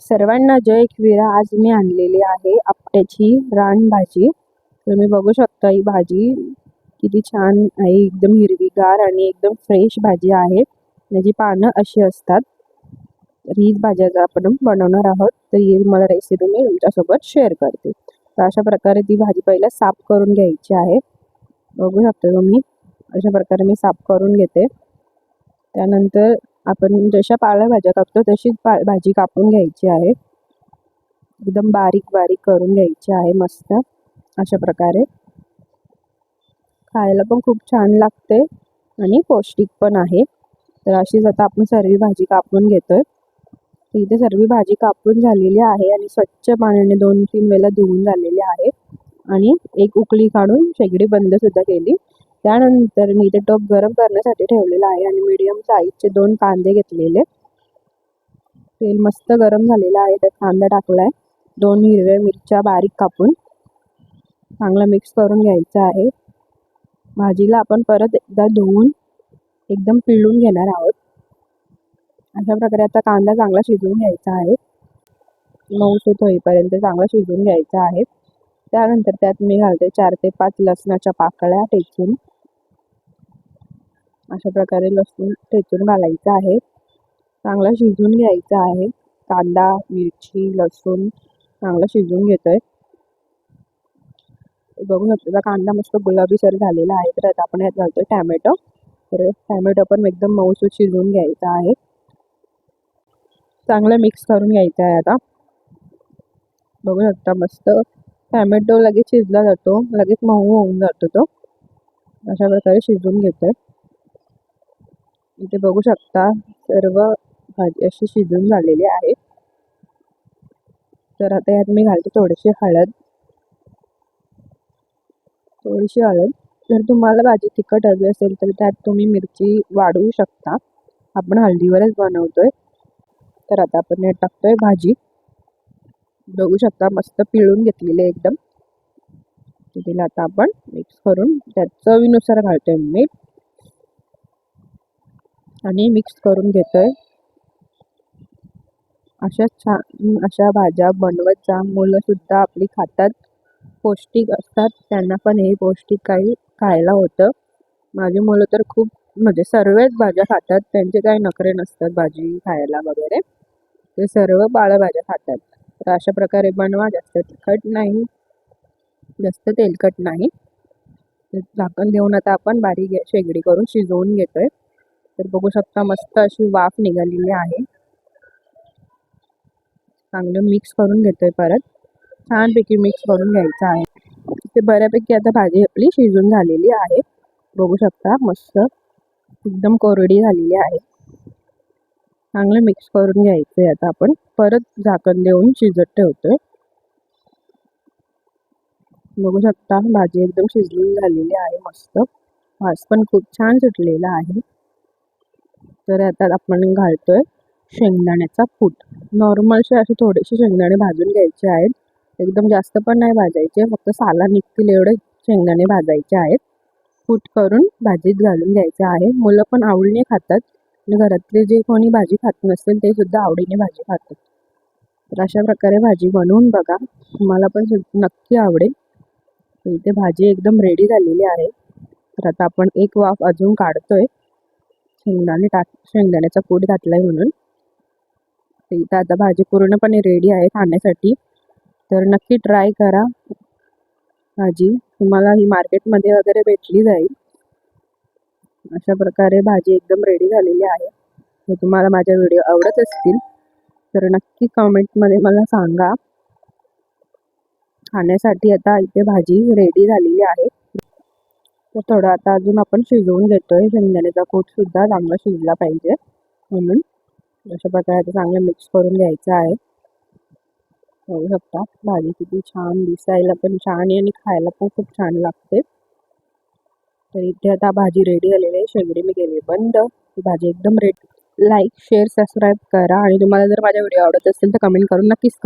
सर्वांना जय एकविरा. आज मी आणलेली आहे आपट्याची रानभाजी तुम्ही बघू शकता ही भाजी किती छान आहे. एकदम हिरवीगार आणि एकदम फ्रेश भाजी आहे. याची पानं अशी असतात तर हीच भाजी आपण बनवणार आहोत. तर ही मला रेसिपी मी तुमच्यासोबत शेअर करते. तर अशा प्रकारे ती भाजी पहिला साफ करून घ्यायची आहे. बघू शकता तुम्ही. अशा प्रकारे मी साफ करून घेते. त्यानंतर आपण जशा पालेभाज्या कापतो तशीच पा भाजी कापून घ्यायची आहे. एकदम बारीक बारीक करून घ्यायची आहे मस्त. अशा प्रकारे. खायला पण खूप छान लागते आणि पौष्टिक पण आहे. तर अशीच आता आपण सर्व भाजी कापून घेतोय. आहे इथे सर्व भाजी कापून झालेली आहे आणि स्वच्छ पाण्याने दोन तीन वेळेला धुवून झालेली आहे. आणि एक उकळी काढून शेगडी बंद सुद्धा केली. त्यानंतर मी ते टोप गरम करण्यासाठी ठेवलेला आहे आणि मीडियम साईजचे दोन कांदे घेतलेले. तेल मस्त गरम झालेलं आहे. त्यात कांदा टाकलाय दोन हिरव्या मिरच्या बारीक कापून चांगला मिक्स करून घ्यायचं आहे. भाजीला आपण परत एकदा धुवून एकदम पिळून घेणार आहोत. अशा प्रकारे आता कांदा चांगला शिजवून घ्यायचा आहे. मऊसूत होईपर्यंत चांगला शिजवून घ्यायचा आहे. त्यानंतर त्यात मी घालते चार ते पाच लसणाच्या पाकळ्या टेचून. अशा प्रकारे लसूण ठेचून घालायचं आहे. चांगला शिजवून घ्यायचा आहे. कांदा मिरची लसूण चांगला शिजवून घेतोय. बघू शकतो कांदा मस्त गुलाबीसर झालेला आहे. तर आता आपण यात घालतोय टॅमॅटो. तर टॅमॅटो पण एकदम मऊसूत शिजवून घ्यायचा आहे. चांगलं मिक्स करून घ्यायचं आहे आता. बघू शकता मस्त टॅमॅटो लगेच शिजला जातो. लगेच मऊ होऊन जातो तो. अशा प्रकारे शिजवून घेतोय. इथे बघू शकता सर्व भाजी अशी शिजून झालेली आहे तर आता यात मी घालते थोडीशी हळद. थोडीशी हळद. जर तुम्हाला भाजी तिखट हवी असेल तर त्यात तुम्ही मिरची वाढवू शकता. आपण हळदीवरच बनवतोय. तर आता आपण हे टाकतोय भाजी. बघू शकता मस्त पिळून घेतलेली एकदम. तिला आता आपण मिक्स करून त्यात चवीनुसार घालतोय मीठ. आणि मिक्स करून घेतोय. अशा छान अशा भाज्या बनवत जा. मुलंसुद्धा आपली खातात. पौष्टिक असतात. त्यांना पण हे पौष्टिक काही खायला होतं. माझी मुलं तर खूप म्हणजे सर्वच भाज्या खातात. त्यांचे काही नखरे नसतात भाजी खायला वगैरे. ते सर्व पाळभाज्या खातात. तर अशा प्रकारे बनवा. जास्त तिखट नाही. जास्त तेलकट नाही. झाकण देऊन आता आपण बारीक शेगडी करून शिजवून घेतोय. तर बघू शकता मस्त अशी वाफ निघालेली आहे. चांगलं मिक्स करून घेतोय परत. छानपैकी मिक्स करून घ्यायचं आहे. ते बऱ्यापैकी आता भाजी आपली शिजून झालेली आहे. बघू शकता मस्त. एकदम कोरडी झालेली आहे. चांगलं मिक्स करून घ्यायचंय आता आपण. परत झाकण देऊन शिजत ठेवतोय. बघू शकता भाजी एकदम शिजली झालेली आहे मस्त. वास पण खूप छान सुटलेला आहे. तर आता आपण घालतोय शेंगदाण्याचा फूट नॉर्मलचे असे थोडेसे शेंगदाणे भाजून घ्यायचे आहेत. एकदम जास्त पण नाही भाजायचे फक्त साला निघतील एवढे शेंगदाणे भाजायचे आहेत. फूट करून भाजीत घालून घ्यायचे आहे. मुलं पण आवडीने खातात. आणि घरातले जे कोणी भाजी खात नसतील ते सुद्धा आवडीने भाजी खातात. तर अशा प्रकारे भाजी बनवून बघा. तुम्हाला पण नक्की आवडेल. इथे भाजी एकदम रेडी झालेली आहे. तर आता आपण एक वाफ अजून काढतोय. शेंगदाणे टाक शेंगदाण्याचा पूड आहे म्हणून. तर इथं आता भाजी पूर्णपणे रेडी आहे खाण्यासाठी. तर नक्की ट्राय करा. भाजी तुम्हाला ही मार्केटमध्ये वगैरे भेटली जाईल. अशा प्रकारे भाजी एकदम रेडी झालेली आहे. तर तुम्हाला माझ्या व्हिडिओ आवडत असतील तर नक्की कमेंटमध्ये मला सांगा. खाण्यासाठी आता इथे भाजी रेडी झालेली आहे. तर थोडं आता अजून आपण शिजवून घेतोय. शेंगदाण्याचा कोट सुद्धा चांगला शिजला पाहिजे म्हणून. अशा प्रकारे चांगलं मिक्स करून घ्यायचं आहे. बघू शकता भाजी किती छान दिसायला पण छान आहे आणि खायला पण खूप छान लागते. तर इथे आता भाजी रेडी झालेली आहे. शेगडी मी केली बंद. ही भाजी एकदम रेडी लाईक शेअर सबस्क्राईब करा. आणि तुम्हाला जर माझ्या व्हिडिओ आवडत असेल तर कमेंट करून नक्कीच करा.